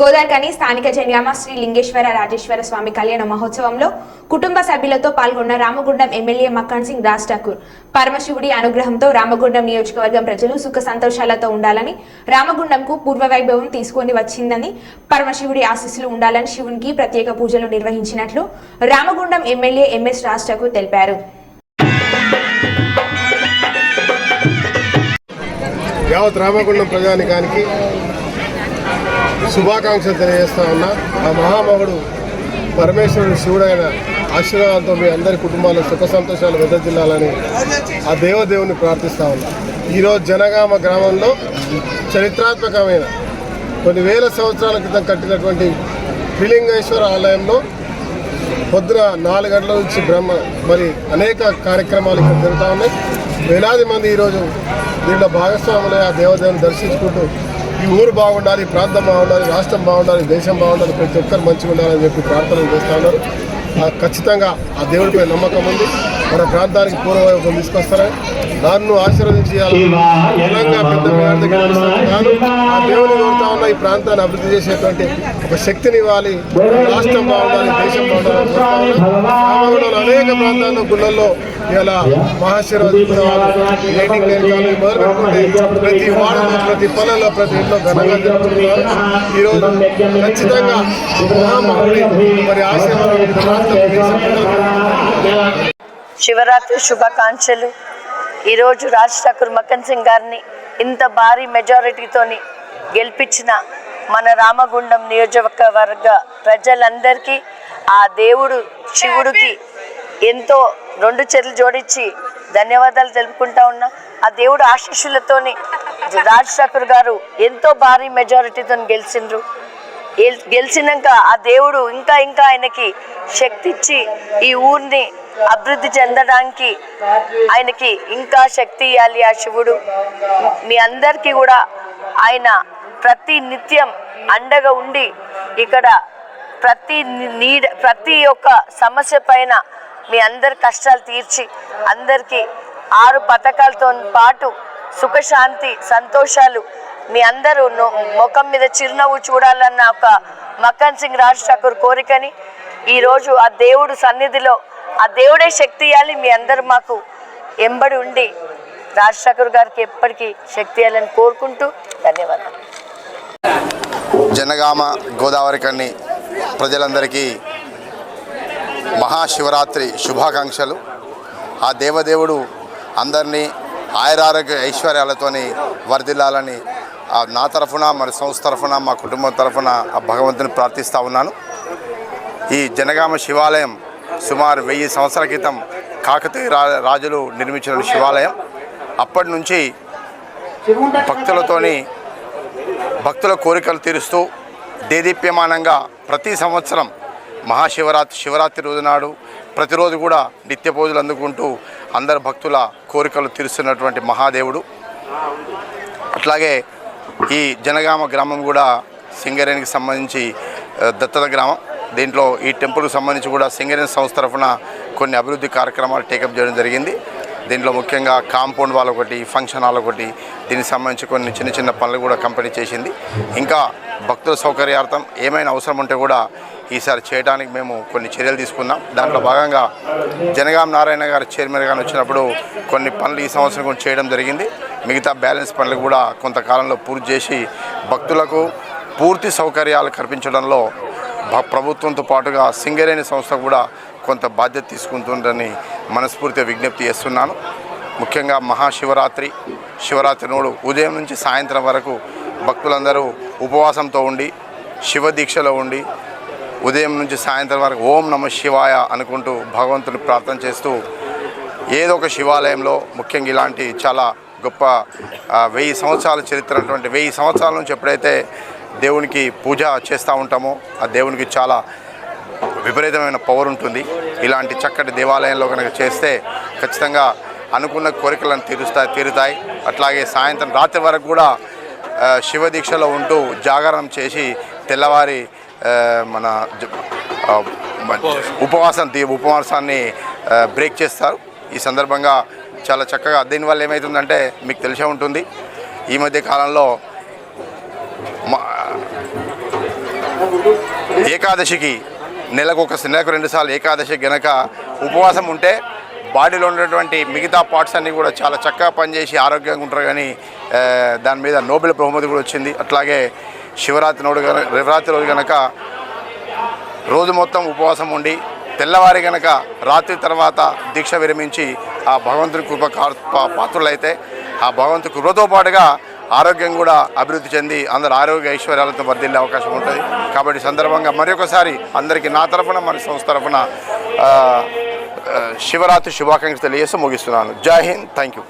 గోదావరికని స్థానిక జన్యామ శ్రీ లింగేశ్వర రాజేశ్వర స్వామి కళ్యాణ మహోత్సవంలో కుటుంబ సభ్యులతో పాల్గొన్న రామగుండం ఎమ్మెల్యే మక్కన్ సింగ్ రాజ్ ఠాకూర్. పరమశివుడి అనుగ్రహంతో రామగుండం నియోజకవర్గం ప్రజలు సుఖ సంతోషాలతో ఉండాలని రామగుండంకు పూర్వ వైభవం తీసుకొని వచ్చిందని పరమశివుడి ఆశీస్సులు ఉండాలని శివునికి ప్రత్యేక పూజలు నిర్వహించినట్లు రామగుండం ఎమ్మెల్యే ఎంఎస్ రాజ్ ఠాకూర్ తెలిపారు. యావత్ రామగుండం ప్రజానికానికి శుభాకాంక్షలు తెలియజేస్తా ఉన్నా. ఆ మహామహుడు పరమేశ్వరుడు శివుడైన ఆశీర్వాదంతో మీ అందరి కుటుంబాలు సుఖ సంతోషాలు వెదజిల్లాలని ఆ దేవదేవుని ప్రార్థిస్తా ఉన్నా. ఈరోజు జనగామ గ్రామంలో చరిత్రాత్మకమైన కొన్ని వేల సంవత్సరాల క్రితం కట్టినటువంటి త్రిలింగేశ్వర ఆలయంలో పొద్దున నాలుగు గంటల నుంచి బ్రహ్మ మరి అనేక కార్యక్రమాలు ఇక్కడ జరుగుతూ ఉన్నాయి. వేలాది మంది ఈరోజు దీంట్లో భాగస్వాములై ఆ దేవదేవుని దర్శించుకుంటూ ఈ ఊరు బాగుండాలి ప్రాంతం బాగుండాలి రాష్ట్రం బాగుండాలి దేశం బాగుండాలి ప్రతి ఒక్కరు మంచిగా ఉండాలని చెప్పి ప్రార్థనలు చేస్తూ ఉన్నారు. ఆ ఖచ్చితంగా ఆ దేవుడిపై నమ్మకం ఉంది. మన ప్రాంతానికి పూర్వవైపు తీసుకొస్తారని. నన్ను ఆశీర్వదించి బలంగా పెద్ద మేరకు గెలిపిస్తున్నాను. ఆ దేవుని కోరుతా ఉన్న ఈ ప్రాంతాన్ని అభివృద్ధి చేసేటువంటి ఒక శక్తిని ఇవ్వాలి. రాష్ట్రం బాగుండాలి దేశం. రామగుండంలో అనేక ప్రాంతాల్లో గుళ్ళల్లో ఇలా లైటింగ్ మొదలు పెట్టుకుంటే ప్రతి వాడలో ప్రతి పల్లెల్లో ప్రతి ఇంట్లో ఘనంగా జరుపుతున్నారు ఈరోజు ఖచ్చితంగా ఈ మహామహుడి మరి ఆశీర్వాదం ప్రాంతం శివరాత్రి శుభాకాంక్షలు. ఈరోజు రాజ్ ఠాకూర్ మక్కన్ సింగ్ గారిని ఇంత భారీ మెజారిటీతోని గెలిపించిన మన రామగుండం నియోజకవర్గ ప్రజలందరికీ ఆ దేవుడు శివుడికి ఎంతో రెండు చెర్లు జోడించి ధన్యవాదాలు తెలుపుకుంటా ఉన్నా. ఆ దేవుడు ఆశీస్సులతోని రాజ్ ఠాకూర్ గారు ఎంతో భారీ మెజారిటీతో గెలిచిండ్రు. గెలిచినాక ఆ దేవుడు ఇంకా ఇంకా ఆయనకి శక్తి ఇచ్చి ఈ ఊరిని అభివృద్ధి చెందడానికి ఆయనకి ఇంకా శక్తి ఇవ్వాలి ఆ శివుడు. మీ అందరికీ కూడా ఆయన ప్రతి నిత్యం అండగా ఉండి ఇక్కడ ప్రతి నీడ ప్రతి ఒక్క సమస్య పైన మీ అందరి కష్టాలు తీర్చి అందరికీ ఆరు పథకాలతో పాటు సుఖశాంతి సంతోషాలు మీ అందరూ ముఖం మీద చిరునవ్వు చూడాలన్న ఒక మక్కన్ సింగ్ రాజ్ ఠాకూర్ కోరికని ఈరోజు ఆ దేవుడు సన్నిధిలో ఆ దేవుడే శక్తి ఇవ్వాలి. మీ అందరు మాకు ఎంబడి ఉండి రాజ్ ఠాకూర్ గారికి ఎప్పటికీ శక్తి ఇవ్వాలని కోరుకుంటూ ధన్యవాదాలు. జనగామ గోదావరి కన్ని ప్రజలందరికీ మహాశివరాత్రి శుభాకాంక్షలు. ఆ దేవదేవుడు అందరినీ ఆయురారోగ్య ఐశ్వర్యాలతోని వర్ధిల్లాలని నా తరఫున మరి సంస్థ తరఫున మా కుటుంబం తరఫున ఆ భగవంతుని ప్రార్థిస్తూ ఉన్నాను. ఈ జనగామ శివాలయం సుమారు వెయ్యి సంవత్సరాల క్రితం కాకతీయ రా రాజులు నిర్మించిన శివాలయం. అప్పటి నుంచి భక్తులతోని భక్తుల కోరికలు తీరుస్తూ దేదీప్యమానంగా ప్రతి సంవత్సరం మహాశివరాత్రి శివరాత్రి రోజు నాడు ప్రతిరోజు కూడా నిత్య పూజలు అందుకుంటూ అందరు భక్తుల కోరికలు తీరుస్తున్నటువంటి మహాదేవుడు. అట్లాగే ఈ జనగామ గ్రామం కూడా సింగరేణికి సంబంధించి దత్తత గ్రామం. దీంట్లో ఈ టెంపుల్కి సంబంధించి కూడా సింగరేణి సంస్థ తరఫున కొన్ని అభివృద్ధి కార్యక్రమాలు టేకప్ చేయడం జరిగింది. దీంట్లో ముఖ్యంగా కాంపౌండ్ వాల్ ఒకటి ఫంక్షన్ హాల్ ఒకటి దీనికి సంబంధించి కొన్ని చిన్న చిన్న పనులు కూడా కంపెనీ చేసింది. ఇంకా భక్తుల సౌకర్యార్థం ఏమైనా అవసరం ఉంటే కూడా ఈసారి చేయడానికి మేము కొన్ని చర్యలు తీసుకున్నాం. దాంట్లో భాగంగా జనగాం నారాయణ గారు చైర్మన్ గారు వచ్చినప్పుడు కొన్ని పనులు ఈ సంవత్సరం కూడా చేయడం జరిగింది. మిగతా బ్యాలెన్స్ పనులు కూడా కొంతకాలంలో పూర్తి చేసి భక్తులకు పూర్తి సౌకర్యాలు కల్పించడంలో భ- ప్రభుత్వంతో పాటుగా సింగరేణి సంస్థ కూడా కొంత బాధ్యత తీసుకుంటుందని మనస్ఫూర్తిగా విజ్ఞప్తి చేస్తున్నాను. ముఖ్యంగా మహాశివరాత్రి శివరాత్రి నోడు ఉదయం నుంచి సాయంత్రం వరకు భక్తులందరూ ఉపవాసంతో ఉండి శివ దీక్షలో ఉండి ఉదయం నుంచి సాయంత్రం వరకు ఓం నమ శివాయ అనుకుంటూ భగవంతుని ప్రార్థన చేస్తూ ఏదో ఒక శివాలయంలో ముఖ్యంగా ఇలాంటి చాలా గొప్ప వెయ్యి సంవత్సరాల చరిత్ర ఉన్నటువంటి వెయ్యి సంవత్సరాల నుంచి ఎప్పుడైతే దేవునికి పూజ చేస్తూ ఉంటామో ఆ దేవునికి చాలా విపరీతమైన పవర్ ఉంటుంది. ఇలాంటి చక్కటి దేవాలయంలో కనుక చేస్తే ఖచ్చితంగా అనుకున్న కోరికలను తీరుస్తాయి తీరుతాయి. అట్లాగే సాయంత్రం రాత్రి వరకు కూడా ఆ, శివ దీక్షలో ఉంటూ జాగరణం చేసి తెల్లవారి మన ఉపవాసం. ఉపవాసాన్ని బ్రేక్ చేస్తారు. ఈ సందర్భంగా చాలా చక్కగా దీనివల్ల ఏమవుతుందంటే మీకు తెలిసే ఉంటుంది. ఈ మధ్య కాలంలో ఏకాదశికి నెలకు ఒక నెలకు రెండుసార్లు ఏకాదశి గనక ఉపవాసం ఉంటే బాడీలో ఉన్నటువంటి మిగతా పార్ట్స్ అన్నీ కూడా చాలా చక్కగా పనిచేసి ఆరోగ్యంగా ఉంటారు కానీ దాని మీద నోబెల్ బహుమతి కూడా వచ్చింది. అట్లాగే శివరాత్రి నోడు శివరాత్రి రోజు కనుక రోజు మొత్తం ఉపవాసం ఉండి తెల్లవారి గనక రాత్రి తర్వాత దీక్ష విరమించి ఆ భగవంతుని కృప పాత్రులైతే ఆ భగవంతుని కృపతో పాటుగా ఆరోగ్యం కూడా అభివృద్ధి చెంది అందరు ఆరోగ్య ఐశ్వర్యాలతో వర్ధిల్లే అవకాశం ఉంటుంది. కాబట్టి సందర్భంగా మరొకసారి అందరికీ నా తరఫున మన సంస్థ తరఫున శివరాత్రి శుభాకాంక్షలు తెలియజేస్తూ ముగిస్తున్నాను. జై హింద్. Thank you